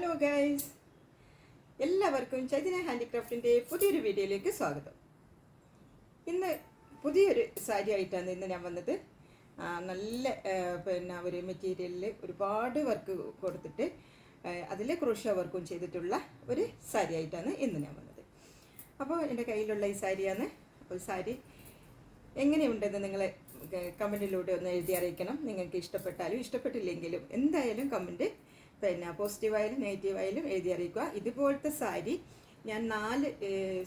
Hello guys എല്ലാവർക്കും ചൈതന്യ ഹാൻഡിക്രാഫ്റ്റിന്റെ പുതിയൊരു വീഡിയോയിലേക്ക് സ്വാഗതം. ഇന്ന് പുതിയൊരു സാരി ആയിട്ടാണ് ഇന്ന് ഞാൻ വന്നത്. നല്ല പിന്നെ ഒരു മെറ്റീരിയലിൽ ഒരുപാട് വർക്ക് കൊടുത്തിട്ട് അതിൽ ക്രോഷ വർക്കും ചെയ്തിട്ടുള്ള ഒരു സാരി ആയിട്ടാണ് ഇന്ന് ഞാൻ വന്നത്. അപ്പോൾ എന്റെ കയ്യിലുള്ള ഈ സാരിയാണ്. ഈ സാരി എങ്ങനെയുണ്ടെന്ന് നിങ്ങൾ കമന്റിലൂടെ ഒന്ന് എഴുതി അറിയിക്കണം. നിങ്ങൾക്ക് ഇഷ്ടപ്പെട്ടാലും ഇഷ്ടപ്പെട്ടില്ലെങ്കിലും എന്തായാലും കമന്റ് പിന്നെ പോസിറ്റീവായാലും നെഗറ്റീവായാലും എഴുതി അറിയിക്കുക. ഇതുപോലത്തെ സാരി ഞാൻ നാല്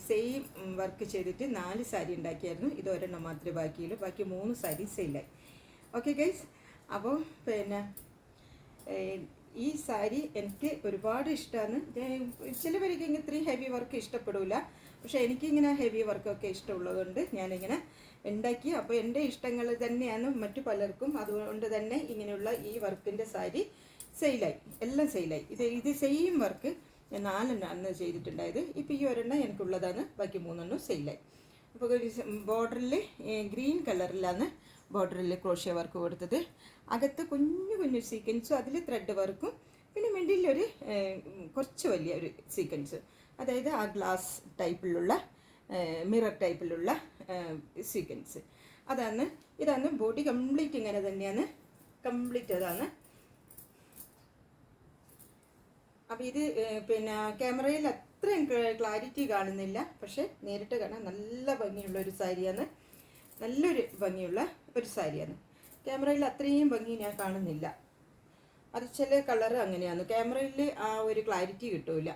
സെയിം വർക്ക് ചെയ്തിട്ട് നാല് സാരി ഉണ്ടാക്കിയായിരുന്നു. ഇത് ഒരെണ്ണം മാത്രമേ ബാക്കിയുള്ളൂ. ബാക്കി മൂന്ന് സാരി സെയിലായി ഓക്കെ ഗൈസ് അപ്പോൾ പിന്നെ ഈ സാരി എനിക്ക് ഒരുപാട് ഇഷ്ടമാണ്. ചിലവർക്ക് ഇങ്ങനെ ഇത്രയും ഹെവി വർക്ക് ഇഷ്ടപ്പെടില്ല പക്ഷെ എനിക്കിങ്ങനെ ഹെവി വർക്കൊക്കെ ഇഷ്ടമുള്ളതുകൊണ്ട് ഞാനിങ്ങനെ ഉണ്ടാക്കി. അപ്പോൾ എന്റെ ഇഷ്ടങ്ങൾ തന്നെയാണ് മറ്റു പലർക്കും. അതുകൊണ്ട് തന്നെ ഇങ്ങനെയുള്ള ഈ വർക്കിന്റെ സാരി സെയിലായി എല്ലാം സെയിലായി. ഇത് ഇത് സെയിം വർക്ക് ഞാൻ നാലെണ്ണം അന്ന് ചെയ്തിട്ടുണ്ടായത്. ഇപ്പോൾ ഈ ഒരെണ്ണം എനിക്കുള്ളതാണ്. ബാക്കി മൂന്നെണ്ണം സെയിലായി. അപ്പോൾ ഒരു ബോർഡറിൽ ഗ്രീൻ കളറിലാണ് ബോർഡറിൽ ക്രോഷ്യ വർക്ക് കൊടുത്തത്. അകത്ത് കുഞ്ഞു കുഞ്ഞു സീക്വൻസും അതിൽ ത്രെഡ് വർക്കും പിന്നെ മിഡിലൊരു കുറച്ച് വലിയ ഒരു സീക്വൻസ് അതായത് ആ ഗ്ലാസ് ടൈപ്പിലുള്ള മിറർ ടൈപ്പിലുള്ള സീക്വൻസ് അതാണ് ഇതാണ് ബോഡി കംപ്ലീറ്റ് ഇങ്ങനെ തന്നെയാണ്. കംപ്ലീറ്റ് അതാണ് അപ്പോൾ ഇത് പിന്നെ ക്യാമറയിൽ അത്രയും ക്ലാരിറ്റി കാണുന്നില്ല. പക്ഷേ നേരിട്ട് കാണാൻ നല്ല ഭംഗിയുള്ള ഒരു സാരിയാണ്. നല്ലൊരു ഭംഗിയുള്ള ഒരു സാരിയാണ്. ക്യാമറയിൽ അത്രയും ഭംഗി ഞാൻ കാണുന്നില്ല. അത് ചില കളർ അങ്ങനെയാണ്. ക്യാമറയിൽ ആ ഒരു ക്ലാരിറ്റി കിട്ടൂല.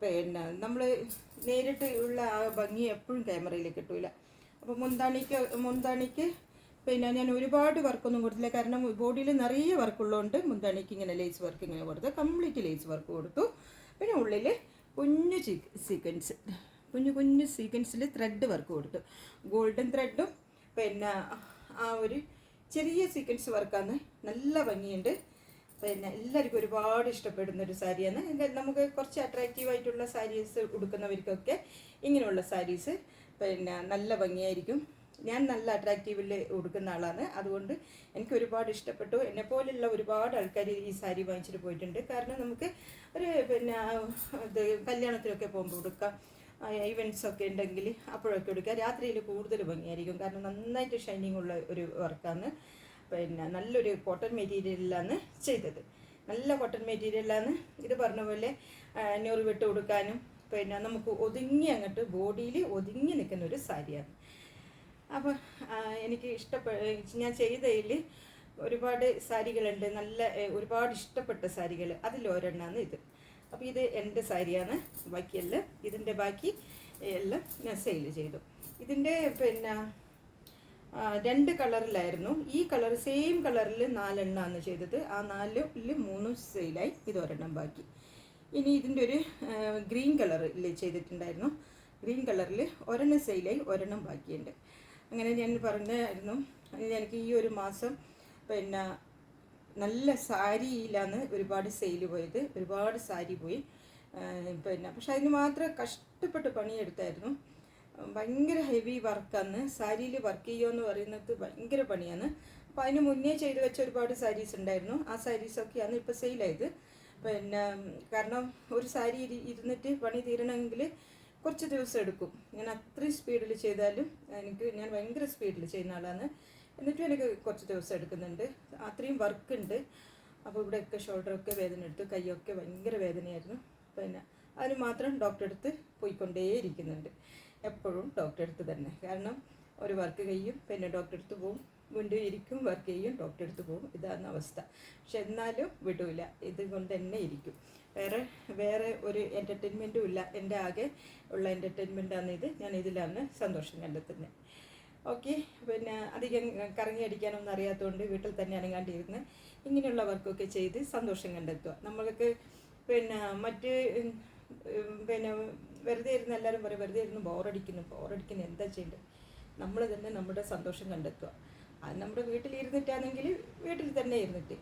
പിന്നെ നമ്മൾ നേരിട്ട് ഉള്ള ആ ഭംഗി എപ്പോഴും ക്യാമറയിൽ കിട്ടൂല. അപ്പോൾ മുന്താണിക്ക് മുന്താണിക്ക് പിന്നെ ഞാൻ ഒരുപാട് വർക്കൊന്നും കൊടുത്തില്ല. കാരണം ബോഡിയിൽ നിറയെ വർക്കുള്ളതുകൊണ്ട് മുന്താണിക്ക് ഇങ്ങനെ ലേസ് വർക്ക് ഇങ്ങനെ കൊടുത്തു കംപ്ലീറ്റ് ലേസ് വർക്ക് കൊടുത്തു. പിന്നെ ഉള്ളിൽ കുഞ്ഞു സീക്വൻസ് കുഞ്ഞു കുഞ്ഞു സീക്വൻസിൽ ത്രെഡ് വർക്ക് കൊടുത്തു. ഗോൾഡൻ ത്രെഡും പിന്നെ ആ ഒരു ചെറിയ സീക്വൻസ് വർക്കാണ് നല്ല ഭംഗിയുണ്ട്. പിന്നെ എല്ലാവർക്കും ഒരുപാട് ഇഷ്ടപ്പെടുന്ന ഒരു സാരിയാണ്. നമുക്ക് കുറച്ച് അട്രാക്റ്റീവ് ആയിട്ടുള്ള സാരീസ് ഉടുക്കുന്നവർക്കൊക്കെ ഇങ്ങനെയുള്ള സാരീസ് പിന്നെ നല്ല ഭംഗിയായിരിക്കും. ഞാൻ നല്ല അട്രാക്റ്റീവിൽ ഉടുക്കുന്ന ആളാണ്. അതുകൊണ്ട് എനിക്ക് ഒരുപാട് ഇഷ്ടപ്പെട്ടു. എന്നെ പോലെയുള്ള ഒരുപാട് ആൾക്കാർ ഈ സാരി വാങ്ങിച്ചിട്ട് പോയിട്ടുണ്ട്. കാരണം നമുക്ക് ഒരു പിന്നെ ഇത് കല്യാണത്തിനൊക്കെ പോകുമ്പോൾ ഉടുക്കാം. ഇവന്റ്സ് ഒക്കെ ഉണ്ടെങ്കിൽ അപ്പോഴൊക്കെ എടുക്കുക രാത്രിയിൽ കൂടുതൽ ഭംഗിയായിരിക്കും. കാരണം നന്നായിട്ട് ഷൈനിങ് ഉള്ള ഒരു വർക്കാണ് പിന്നെ നല്ലൊരു കോട്ടൺ മെറ്റീരിയലിലാണ് ചെയ്തത്. നല്ല കോട്ടൺ മെറ്റീരിയലാണ് ഇത് പറഞ്ഞ പോലെ നൂറ് വിട്ട് കൊടുക്കാനും പിന്നെ നമുക്ക് ഒതുങ്ങി അങ്ങോട്ട് ബോഡിയിൽ ഒതുങ്ങി നിൽക്കുന്ന ഒരു സാരിയാണ് അപ്പോൾ എനിക്ക് ഇഷ്ടപ്പെട്ട ഞാൻ ചെയ്തതിൽ ഒരുപാട് സാരികളുണ്ട്. നല്ല ഒരുപാട് ഇഷ്ടപ്പെട്ട സാരികൾ. അതിലൊരെണ്ണമാണ് ഇത്. അപ്പോൾ ഇത് എന്റെ സാരിയാണ്. ബാക്കിയെല്ലാം ഇതിന്റെ ബാക്കി എല്ലാം ഞാൻ സെയിൽ ചെയ്തു. ഇതിന്റെ പിന്നെ രണ്ട് കളറിലായിരുന്നു. ഈ കളർ സെയിം കളറിൽ നാലെണ്ണമാണ് ചെയ്തത്. ആ നാലിൽ മൂന്ന് സെയിലായി. ഇത് ഒരെണ്ണം ബാക്കി. ഇനി ഇതിന്റെ ഒരു ഗ്രീൻ കളറിൽ ചെയ്തിട്ടുണ്ടായിരുന്നു. ഗ്രീൻ കളറിൽ ഒരെണ്ണം സെയിലായി ഒരെണ്ണം ബാക്കിയുണ്ട്. അങ്ങനെ ഞാൻ പറഞ്ഞായിരുന്നു. എനിക്ക് ഈ ഒരു മാസം പിന്നെ നല്ല സാരിയിലാണ് ഒരുപാട് സെയിൽ പോയത്. ഒരുപാട് സാരി പോയി. പിന്നെ പക്ഷെ അതിന് മാത്രം കഷ്ടപ്പെട്ട് പണിയെടുത്തായിരുന്നു. ഭയങ്കര ഹെവി വർക്കാണ് സാരിയിൽ വർക്ക് ചെയ്യുക എന്ന് പറയുന്നത് ഭയങ്കര പണിയാണ്. അപ്പോൾ അതിന് മുന്നേ ചെയ്തു വെച്ച ഒരുപാട് സാരീസ് ഉണ്ടായിരുന്നു. ആ സാരീസൊക്കെയാണ് ഇപ്പോൾ സെയിലായത് പിന്നെ കാരണം ഒരു സാരി ഇരി ഇരുന്നിട്ട് പണി തീരണമെങ്കിൽ കുറച്ച് ദിവസം എടുക്കും. ഞാൻ അത്രയും സ്പീഡിൽ ചെയ്താലും എനിക്ക് ഞാൻ ഭയങ്കര സ്പീഡിൽ ചെയ്യുന്ന ആളാണ്. എന്നിട്ടും എനിക്ക് കുറച്ച് ദിവസം എടുക്കുന്നുണ്ട്. അത്രയും വർക്ക് ഉണ്ട്. അപ്പോൾ ഇവിടെയൊക്കെ ഷോൾഡറൊക്കെ വേദന എടുത്തു. കൈയൊക്കെ ഭയങ്കര വേദനയായിരുന്നു. പിന്നെ അതിന് മാത്രം ഡോക്ടറെ അടുത്ത് പോയിക്കൊണ്ടേയിരിക്കുന്നുണ്ട്. എപ്പോഴും ഡോക്ടറെ അടുത്ത് തന്നെ. കാരണം ഒരു വർക്ക് കഴിയും പിന്നെ ഡോക്ടറെ അടുത്ത് പോവും. വീണ്ടും ഇരിക്കും വർക്ക് ചെയ്യും ഡോക്ടറെ അടുത്ത് പോകും. ഇതാണ് അവസ്ഥ. പക്ഷെ എന്നാലും വിടൂല. ഇതുകൊണ്ട് തന്നെ ഇരിക്കും. വേറെ വേറെ ഒരു എന്റർടൈൻമെന്റും ഇല്ല. എന്റെ ആകെ ഉള്ള എന്റർടൈൻമെന്റാണ് ഇത്. ഞാൻ ഇതിലാണ് സന്തോഷം കണ്ടെത്തുന്നത് ഓക്കെ പിന്നെ അധികം കറങ്ങി അടിക്കാനൊന്നും അറിയാത്തതുകൊണ്ട് വീട്ടിൽ തന്നെ അനങ്ങാണ്ടിരുന്ന് ഇങ്ങനെയുള്ള വർക്കൊക്കെ ചെയ്ത് സന്തോഷം കണ്ടെത്തുക. നമ്മൾക്ക് പിന്നെ മറ്റ് പിന്നെ വെറുതെ ഇരുന്ന് എല്ലാവരും പറയും വെറുതെ ഇരുന്ന് ബോറടിക്കുന്നു ബോറടിക്കുന്നു എന്താ ചെയ്യേണ്ടത്? നമ്മൾ തന്നെ നമ്മുടെ സന്തോഷം കണ്ടെത്തുക. അത് നമ്മുടെ വീട്ടിലിരുന്നിട്ടാണെങ്കിൽ വീട്ടിൽ തന്നെ ഇരുന്നിട്ട്.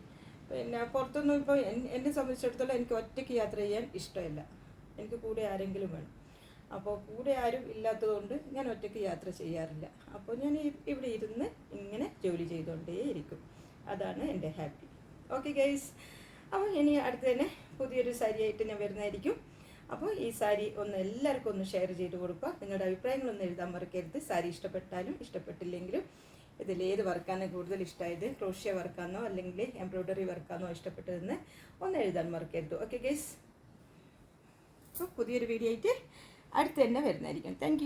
പിന്നെ പുറത്തൊന്നും ഇപ്പോൾ എന്നെ സംബന്ധിച്ചിടത്തോളം എനിക്ക് ഒറ്റയ്ക്ക് യാത്ര ചെയ്യാൻ ഇഷ്ടമില്ല. എനിക്ക് കൂടെ ആരെങ്കിലും വേണം. അപ്പോൾ കൂടെ ആരും ഇല്ലാത്തതുകൊണ്ട് ഞാൻ ഒറ്റയ്ക്ക് യാത്ര ചെയ്യാറില്ല. അപ്പോൾ ഞാൻ ഇവിടെ ഇരുന്ന് ഇങ്ങനെ ജോലി ചെയ്തുകൊണ്ടേ ഇരിക്കും. അതാണ് എന്റെ ഹാപ്പി ഓക്കെ ഗൈസ്. അപ്പോൾ ഇനി അടുത്ത് തന്നെ പുതിയൊരു സാരി ആയിട്ട് ഞാൻ വരുന്നതായിരിക്കും. അപ്പോൾ ഈ സാരി ഒന്ന് എല്ലാവർക്കും ഒന്ന് ഷെയർ ചെയ്ത് കൊടുക്കുക. നിങ്ങളുടെ അഭിപ്രായങ്ങളൊന്നും എഴുതാൻ മറക്കരുത്. സാരി ഇഷ്ടപ്പെട്ടാലും ഇഷ്ടപ്പെട്ടില്ലെങ്കിലും ഇതിൽ ഏത് വർക്കാണ് കൂടുതൽ ഇഷ്ടമായത്? ക്രോഷ്യ വർക്കാണോ അല്ലെങ്കിൽ എംബ്രോയ്ഡറി വർക്കാണോ ഇഷ്ടപ്പെട്ടതെന്ന് ഒന്ന് എഴുതാൻ മറക്കരുത്. ഓക്കെ ഗൈസ് അപ്പോൾ പുതിയൊരു വീഡിയോ ആയിട്ട് അടുത്ത് തന്നെ വരുന്നതായിരിക്കും. താങ്ക്